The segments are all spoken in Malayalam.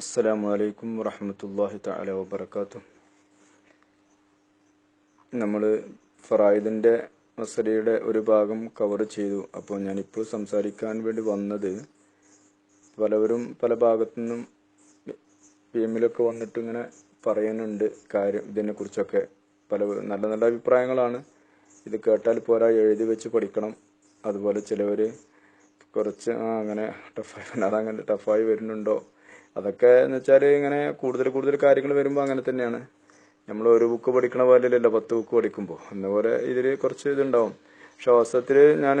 അസ്സലാമു അലൈക്കും വറഹമത്തല്ലാഹി തആല വബറകാതുഹു. നമ്മൾ ഫറായിദിന്റെ മസലയുടെ ഒരു ഭാഗം കവർ ചെയ്തു. അപ്പോൾ ഞാനിപ്പോൾ സംസാരിക്കാൻ വേണ്ടി വന്നത് പലവരും പല ഭാഗത്തു നിന്നും പി വന്നിട്ട് ഇങ്ങനെ പറയുന്നുണ്ട് കാര്യം ഇതിനെക്കുറിച്ചൊക്കെ. പല നല്ല നല്ല അഭിപ്രായങ്ങളാണ്. ഇത് കേട്ടാൽ പോരാ എഴുതി വെച്ച് പഠിക്കണം. അതുപോലെ ചിലവർ കുറച്ച് ആ അങ്ങനെ ടഫായി അതങ്ങനെ ടഫായി വരുന്നുണ്ടോ? അതൊക്കെ എന്ന് വെച്ചാൽ ഇങ്ങനെ കൂടുതൽ കൂടുതൽ കാര്യങ്ങൾ വരുമ്പോൾ അങ്ങനെ തന്നെയാണ്. നമ്മൾ ഒരു ബുക്ക് പഠിക്കണ പോലെയല്ലല്ലോ പത്ത് ബുക്ക് പഠിക്കുമ്പോൾ എന്നപോലെ ഇതിൽ കുറച്ച് ഇതുണ്ടാവും. പക്ഷെ അവസരത്തിൽ ഞാൻ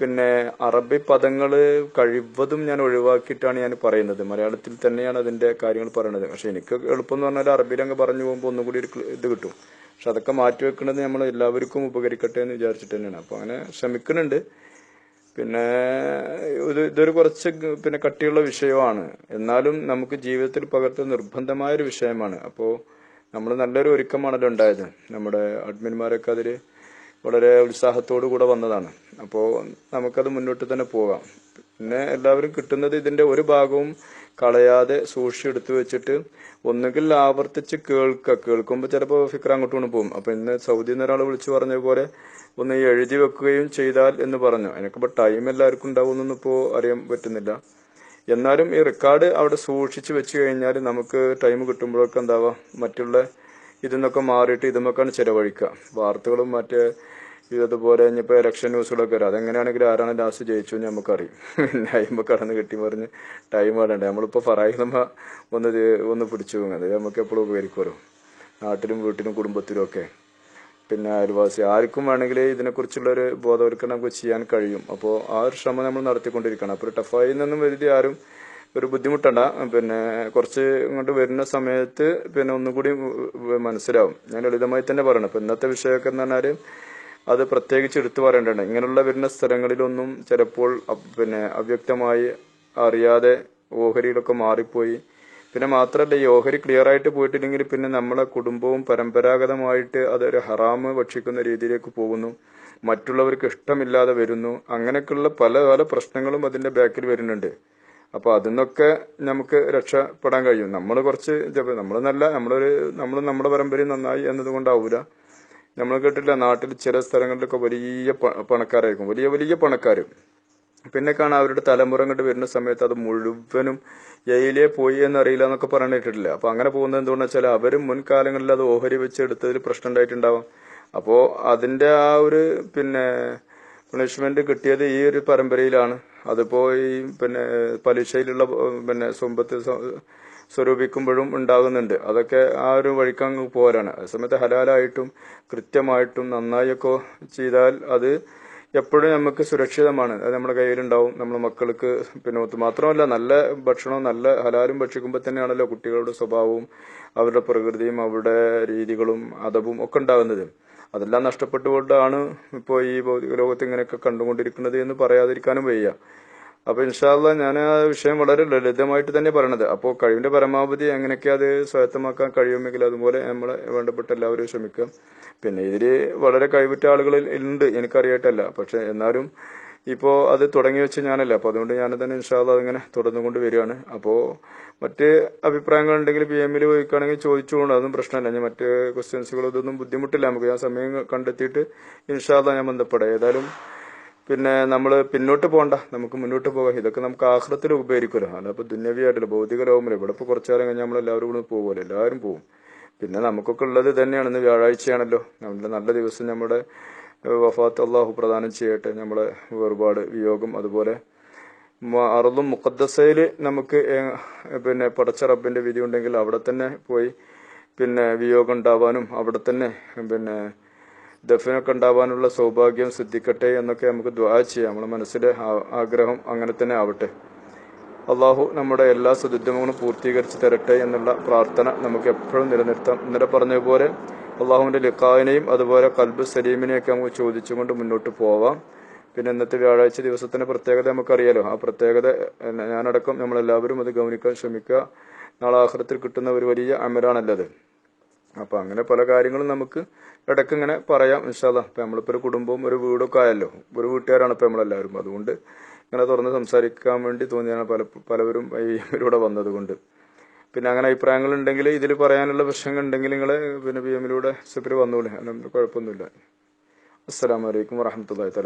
പിന്നെ അറബി പദങ്ങൾ കഴിവതും ഞാൻ ഒഴിവാക്കിയിട്ടാണ് ഞാൻ പറയുന്നത്. മലയാളത്തിൽ തന്നെയാണ് അതിന്റെ കാര്യങ്ങൾ പറയുന്നത് പക്ഷെ എനിക്ക് എളുപ്പം എന്ന് പറഞ്ഞാൽ അറബിയിൽ അങ്ങ് പറഞ്ഞു പോകുമ്പോൾ ഒന്നും കൂടി ഒരു ഇത് കിട്ടും. പക്ഷെ അതൊക്കെ മാറ്റി വെക്കുന്നത് നമ്മൾ എല്ലാവർക്കും ഉപകരിക്കട്ടെ എന്ന് വിചാരിച്ചിട്ട് തന്നെയാണ്. അപ്പോൾ അങ്ങനെ ശ്രമിക്കുന്നുണ്ട്. പിന്നെ ഇത് ഇതൊരു കുറച്ച് പിന്നെ കട്ടിയുള്ള വിഷയമാണ്. എന്നാലും നമുക്ക് ജീവിതത്തിൽ പകർത്തുന്ന നിർബന്ധമായ ഒരു വിഷയമാണ്. അപ്പോൾ നമ്മൾ നല്ലൊരു ഒരുക്കമാണല്ലോ ഉണ്ടായത്. നമ്മുടെ അഡ്മിന്മാരൊക്കെ അതിൽ വളരെ ഉത്സാഹത്തോടു കൂടെ വന്നതാണ്. അപ്പോൾ നമുക്കത് മുന്നോട്ട് തന്നെ പോകാം. പിന്നെ എല്ലാവരും കിട്ടുന്നത് ഇതിന്റെ ഒരു ഭാഗവും കളയാതെ സൂക്ഷിച്ച് എടുത്തു വെച്ചിട്ട് ഒന്നുകിൽ ആവർത്തിച്ച് കേൾക്കുക കേൾക്കുമ്പോൾ ചിലപ്പോൾ ഫിക്ര അങ്ങോട്ട് കൊണ്ട് പോകും. അപ്പൊ ഇന്ന് സൗദി ഒരാൾ വിളിച്ചു പറഞ്ഞ പോലെ ഒന്ന് എഴുതി വെക്കുകയും ചെയ്താൽ എന്ന് പറഞ്ഞു. അതിനൊക്കെ ടൈം എല്ലാവർക്കും ഉണ്ടാവുമെന്നൊന്നും ഇപ്പോൾ അറിയാൻ പറ്റുന്നില്ല. എന്നാലും ഈ റെക്കോർഡ് അവിടെ സൂക്ഷിച്ച് വെച്ച് കഴിഞ്ഞാൽ നമുക്ക് ടൈം കിട്ടുമ്പോഴൊക്കെ എന്താവാ? മറ്റുള്ള ഇതിന്നൊക്കെ മാറിയിട്ട് ഇതുമൊക്കെയാണ് ചെലവഴിക്കുക. വാർത്തകളും മറ്റേ ഇതുപോലെ ഇനിയിപ്പോൾ ഇലക്ഷൻ ന്യൂസുകളൊക്കെ വരും. അതെങ്ങനെയാണെങ്കിലും ആരാണ് ലാസ്റ്റ് ജയിച്ചു എന്ന് നമുക്കറിയും പിന്നെ കടന്ന് കെട്ടി പറഞ്ഞ് ടൈം വേണ്ടേ നമ്മളിപ്പോൾ ഫറായി നമ്മ ഒന്ന് ഒന്ന് പിടിച്ചു അത് നമുക്ക് എപ്പോഴും ഉപകരിക്കുമല്ലോ നാട്ടിലും വീട്ടിലും കുടുംബത്തിലും ഒക്കെ. പിന്നെ അയൽവാസി ആർക്കും വേണമെങ്കിൽ ഇതിനെക്കുറിച്ചുള്ളൊരു ബോധവൽക്കരണം നമുക്ക് ചെയ്യാൻ കഴിയും. അപ്പോൾ ആ ഒരു ശ്രമം നമ്മൾ നടത്തിക്കൊണ്ടിരിക്കണം. അപ്പോൾ ടഫായി നിന്നും വലിയ ആരും ഒരു ബുദ്ധിമുട്ടണ്ട. പിന്നെ കുറച്ച് ഇങ്ങോട്ട് വരുന്ന സമയത്ത് പിന്നെ ഒന്നുകൂടി കൂടി മനസ്സിലാവും. ഞാൻ ലളിതമായി തന്നെ പറയണം. അപ്പോൾ ഇന്നത്തെ വിഷയമൊക്കെ എന്ന് പറഞ്ഞാൽ അത് പ്രത്യേകിച്ച് എടുത്തു പറയേണ്ടതാണ്. ഇങ്ങനെയുള്ള വരുന്ന സ്ഥലങ്ങളിലൊന്നും ചിലപ്പോൾ പിന്നെ അവ്യക്തമായി അറിയാതെ ഓഹരിയിലൊക്കെ മാറിപ്പോയി. പിന്നെ മാത്രമല്ല ഈ ഓഹരി ക്ലിയർ ആയിട്ട് പോയിട്ടില്ലെങ്കിൽ പിന്നെ നമ്മളെ കുടുംബവും പരമ്പരാഗതമായിട്ട് അതൊരു ഹറാമ് ഭക്ഷിക്കുന്ന രീതിയിലേക്ക് പോകുന്നു. മറ്റുള്ളവർക്ക് ഇഷ്ടമില്ലാതെ വരുന്നു. അങ്ങനെയൊക്കെയുള്ള പല പല പ്രശ്നങ്ങളും അതിന്റെ ബാക്കിൽ വരുന്നുണ്ട്. അപ്പൊ അതിന്നൊക്കെ നമുക്ക് രക്ഷപ്പെടാൻ കഴിയും. നമ്മൾ കുറച്ച് നമ്മൾ നല്ല നമ്മളൊരു നമ്മൾ നമ്മുടെ പരമ്പരയും നന്നായി എന്നതുകൊണ്ടാവൂല. നമ്മൾ കേട്ടില്ല നാട്ടിൽ ചില സ്ഥലങ്ങളിലൊക്കെ വലിയ പണക്കാരായിരിക്കും. വലിയ വലിയ പണക്കാർ പിന്നെ കാണാൻ അവരുടെ തലമുറ ഇങ്ങോട്ട് വരുന്ന സമയത്ത് അത് മുഴുവനും എയിലേ പോയി എന്നറിയില്ല എന്നൊക്കെ പറഞ്ഞിട്ടില്ല അപ്പൊ അങ്ങനെ പോകുന്നത് എന്തുകൊണ്ടെന്ന് വെച്ചാൽ അവരും മുൻകാലങ്ങളിൽ അത് ഓഹരി വെച്ച് എടുത്തതിൽ പ്രശ്നം ഉണ്ടായിട്ടുണ്ടാവാം. അപ്പോ അതിന്റെ ആ ഒരു പിന്നെ പണിഷ്മെന്റ് കിട്ടിയത് ഈ ഒരു പരമ്പരയിലാണ്. അതിപ്പോ ഈ പിന്നെ പലിശയിലുള്ള പിന്നെ സമ്പത്ത് സ്വരൂപിക്കുമ്പോഴും ഉണ്ടാകുന്നുണ്ട്. അതൊക്കെ ആ ഒരു വഴിക്കങ്ങ് പോരാണ്. അതേസമയത്ത് ഹലാലായിട്ടും കൃത്യമായിട്ടും നന്നായൊക്കെ ചെയ്താൽ അത് എപ്പോഴും നമുക്ക് സുരക്ഷിതമാണ്. അത് നമ്മുടെ കയ്യിലുണ്ടാവും. നമ്മുടെ മക്കൾക്ക് പിന്നെ മാത്രമല്ല നല്ല ഭക്ഷണവും നല്ല ഹലാലും ഭക്ഷിക്കുമ്പോൾ തന്നെയാണല്ലോ കുട്ടികളുടെ സ്വഭാവവും അവരുടെ പ്രകൃതിയും അവരുടെ രീതികളും അതവും ഒക്കെ ഉണ്ടാകുന്നത്. അതെല്ലാം നഷ്ടപ്പെട്ടുകൊണ്ടാണ് ഇപ്പോൾ ഈ ഭൗതിക ലോകത്ത് ഇങ്ങനെയൊക്കെ കണ്ടുകൊണ്ടിരിക്കുന്നത് എന്ന് പറയാതിരിക്കാനും വയ്യ. അപ്പൊ ഇൻഷാല്ല ഞാൻ ആ വിഷയം വളരെ ലളിതമായിട്ട് തന്നെ പറയണത്. അപ്പോൾ കഴിവിന്റെ പരമാവധി എങ്ങനെയൊക്കെ അത് സ്വായത്തമാക്കാൻ കഴിയുമെങ്കിൽ അതുപോലെ നമ്മളെ വേണ്ടപ്പെട്ട എല്ലാവരും ശ്രമിക്കുക പിന്നെ ഇതിൽ വളരെ കഴിവുറ്റ ആളുകൾ ഉണ്ട് എനിക്കറിയായിട്ടല്ല. പക്ഷെ എന്നാലും ഇപ്പോ അത് തുടങ്ങി വെച്ച് ഞാനല്ല. അപ്പോൾ അതുകൊണ്ട് ഞാൻ തന്നെ ഇൻഷാല്ല അതിങ്ങനെ തുടർന്നുകൊണ്ട് വരികയാണ്. അപ്പോൾ മറ്റ് അഭിപ്രായങ്ങൾ ഉണ്ടെങ്കിൽ പി എമ്മിൽ ചോദിക്കുകയാണെങ്കിൽ ചോദിച്ചുകൊണ്ട് അതൊന്നും പ്രശ്നമല്ല. ഞാൻ മറ്റ് ക്വസ്റ്റ്യൻസുകൾ ഇതൊന്നും ബുദ്ധിമുട്ടില്ല. നമുക്ക് ഞാൻ സമയം കണ്ടെത്തിയിട്ട് ഇൻഷാല്ല ഞാൻ ബന്ധപ്പെടാം. ഏതായാലും പിന്നെ നമ്മൾ പിന്നോട്ട് പോകണ്ട നമുക്ക് മുന്നോട്ട് പോകാം. ഇതൊക്കെ നമുക്ക് ആഹ്ലത്തിൽ ഉപകരിക്കുമല്ലോ. അല്ലപ്പോ ദുന്യവിയായിട്ടില്ല ഭൗതിക ലോകമില്ല ഇവിടെ ഇപ്പോൾ കുറച്ചു കാലം കഴിഞ്ഞാൽ നമ്മൾ എല്ലാവരും കൂടെ പോകുമല്ലോ എല്ലാവരും പോകും പിന്നെ നമുക്കൊക്കെ ഉള്ളത് തന്നെയാണ് ഇന്ന് വ്യാഴാഴ്ചയാണല്ലോ. നമ്മുടെ നല്ല ദിവസം നമ്മുടെ വഫാത്ത് അള്ളാഹു പ്രദാനം ചെയ്യട്ടെ. നമ്മളെ ഒരുപാട് വിയോഗം അതുപോലെ അറുതും മുഖദ്സയിൽ നമുക്ക് പിന്നെ പടച്ച റബ്ബിന്റെ വിധി ഉണ്ടെങ്കിൽ അവിടെ തന്നെ പോയി പിന്നെ വിയോഗം ഉണ്ടാവാനും അവിടെ തന്നെ പിന്നെ ദഫിനൊക്കെ ഉണ്ടാവാനുള്ള സൗഭാഗ്യം സിദ്ധിക്കട്ടെ എന്നൊക്കെ നമുക്ക് ദ്വാ ചെയ്യാം. നമ്മുടെ മനസ്സിലെ ആഗ്രഹം അങ്ങനെ തന്നെ ആവട്ടെ. അള്ളാഹു നമ്മുടെ എല്ലാ സുദിദ്ധങ്ങളും പൂർത്തീകരിച്ച് തരട്ടെ എന്നുള്ള പ്രാർത്ഥന നമുക്ക് എപ്പോഴും നിലനിർത്താം. ഇന്നലെ പറഞ്ഞതുപോലെ അള്ളാഹുവിന്റെ ലിഖാവിനെയും അതുപോലെ കൽബ് സലീമിനെയൊക്കെ നമുക്ക് ചോദിച്ചുകൊണ്ട് മുന്നോട്ട് പോവാം. പിന്നെ ഇന്നത്തെ വ്യാഴാഴ്ച ദിവസത്തിന്റെ പ്രത്യേകത നമുക്കറിയാലോ. ആ പ്രത്യേകത ഞാനടക്കം നമ്മളെല്ലാവരും അത് ഗൗനിക്കാൻ ശ്രമിക്കുക. നാളെ ആഹ്ലത്തിൽ കിട്ടുന്ന ഒരു വലിയ അമലാണല്ലത്. അപ്പൊ അങ്ങനെ പല കാര്യങ്ങളും നമുക്ക് ഇടയ്ക്ക് ഇങ്ങനെ പറയാം ഇൻഷാല്ല ഇപ്പൊ നമ്മളിപ്പോ ഒരു കുടുംബവും ഒരു വീടൊക്കെ ആയല്ലോ. ഒരു വീട്ടുകാരാണ് ഇപ്പൊ നമ്മളെല്ലാവരും. അതുകൊണ്ട് ഇങ്ങനെ തുറന്ന് സംസാരിക്കാൻ വേണ്ടി തോന്നിയാണ് പല പലവരും ഇവിടെ വന്നത് വന്നതുകൊണ്ട്. പിന്നെ അങ്ങനെ അഭിപ്രായങ്ങൾ ഉണ്ടെങ്കിൽ ഇതിൽ പറയാനുള്ള പ്രശ്നങ്ങൾ ഉണ്ടെങ്കിൽ നിങ്ങൾ പിന്നെ പി എമ്മിലൂടെ സെപ്പിൽ വന്നോളൂ. അല്ലെങ്കിൽ കുഴപ്പമൊന്നുമില്ല. അസ്സലാമലൈക്കും വറഹമത്തല്ലാ തല